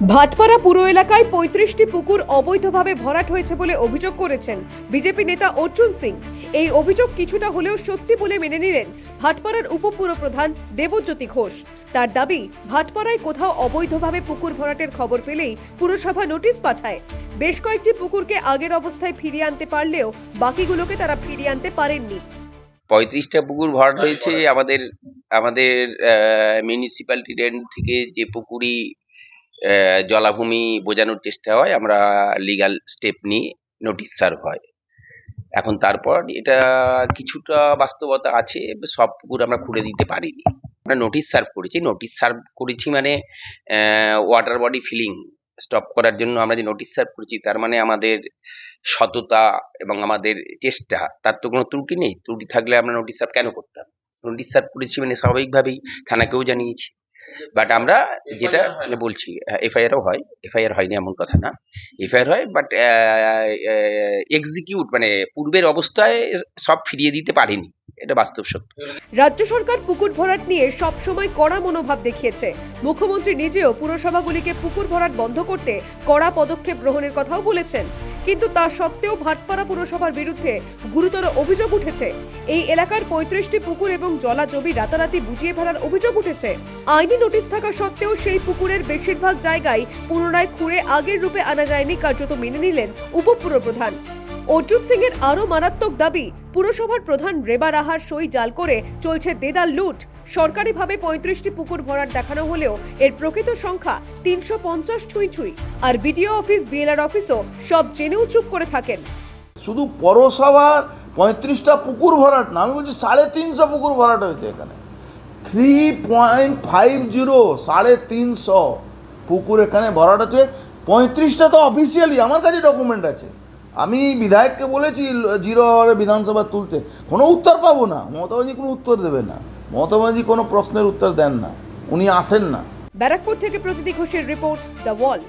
ভাটপাড়া পুর এলাকায় পঁয়ত্রিশটি পুকুর অবৈধভাবে ভরাট হয়েছে বলে অভিযোগ করেছেন বিজেপি নেতা অর্জুন সিং। এই অভিযোগ কিছুটা হলেও সত্যি বলে মেনে নিলেন ভাটপাড়ার উপপুরপ্রধান দেবজ্যোতি ঘোষ। তার দাবি, ভাটপাড়ায় কোথাও অবৈধভাবে পুকুর ভরাটের খবর পেলেই পুরসভা নোটিশ পাঠায়। বেশ কয়েকটি পুকুরকে আগের অবস্থায় ফিরিয়ে আনতে পারলেও বাকিগুলোকে তারা ফিরিয়ে আনতে পারেননি। পঁয়ত্রিশটা পুকুর ভরাট হয়েছে, আমাদের আমাদের মিউনিসিপ্যালিটি থেকে যে পুকুরি জলাভূমি বোঝানোর চেষ্টা হয়, আমরা লিগ্যাল স্টেপ নিয়ে নোটিশ সার্ভ হয়। এখন তারপর এটা কিছুটা বাস্তবতা আছে, সব পুকুর আমরা খুলে দিতে পারিনি। আমরা নোটিশ সার্ভ করেছি নোটিশ সার্ভ করেছি মানে ওয়াটার বডি ফিলিং স্টপ করার জন্য আমরা যে নোটিশ সার্ভ করেছি, তার মানে আমাদের সততা এবং আমাদের চেষ্টা, তার তো কোনো ত্রুটি নেই। ত্রুটি থাকলে আমরা নোটিশ সার্ভ কেন করতাম? নোটিশ সার্ভ করেছি মানে স্বাভাবিকভাবেই থানাকেও জানিয়েছি। বাট আমরা যেটা বলছি এফআইআরও হয় এফআইআর হয়নি এমন কথা না। এফআইআর হয় বাট এক্সিকিউট মানে পূর্বের অবস্থায় সব ফিরিয়ে দিতে পারিনি। এটা বাস্তব সত্য। রাজ্য সরকার পুকুর ভরাট নিয়ে সবসময় কড়া মনোভাব দেখিয়েছে। মুখ্যমন্ত্রী নিজেও পুরসভাগুলিকে পুকুর ভরাট বন্ধ করতে কড়া পদক্ষেপ গ্রহণের কথাও বলেছেন। কিন্তু তা সত্ত্বেও ভাটপাড়া পুরসভার বিরুদ্ধে গুরুতর অভিযোগ উঠেছে। এই এলাকার পঁয়ত্রিশটি পুকুর এবং জলা জমি রাতারাতি বুঝিয়ে ফেলার অভিযোগ উঠেছে। আইনি নোটিশ থাকা সত্ত্বেও সেই পুকুরের বেশিরভাগ জায়গায় পুনরায় খুঁড়ে আগের রূপে আনা যায়নি, কার্যত মেনে নিলেন উপপুরপ্রধান। অর্জুন সিং এর আরও মারাত্মক দাবি, পুরসভার প্রধান রেবা রাহার সই জাল করে চলছে দেদার লুট। সরকারিভাবে পঁয়ত্রিশটি পুকুর ভরাট দেখানো হলেও এর প্রকৃত সংখ্যা তিনশো পঞ্চাশ ছুঁই ছুঁই। আর বিডিও অফিস, বিএলআর অফিসও সব জেনেও চুপ করে থাকেন। শুধু পৌরসভার পঁয়ত্রিশটা পুকুর ভরাট না, আমি বলছি সাড়ে তিনশো পুকুর ভরাট হয়েছে এখানে। থ্রি পয়েন্ট ফাইভ জিরো সাড়ে তিনশো পুকুর এখানে ভরাট হচ্ছে। পঁয়ত্রিশটা তো অফিসিয়ালি আমার কাছে ডকুমেন্ট আছে। আমি বিধায়ককে বলেছি জিরো বিধানসভা তুলতে। কোনো উত্তর পাবো না। মমতা ব্যানার্জি কোনো উত্তর দেবে না। মমতা কোনো প্রশ্নের উত্তর দেন না। উনি আসেন না। ব্যারাকপুর থেকে প্রতিদি ঘোষের রিপোর্ট দ্য ওয়াল।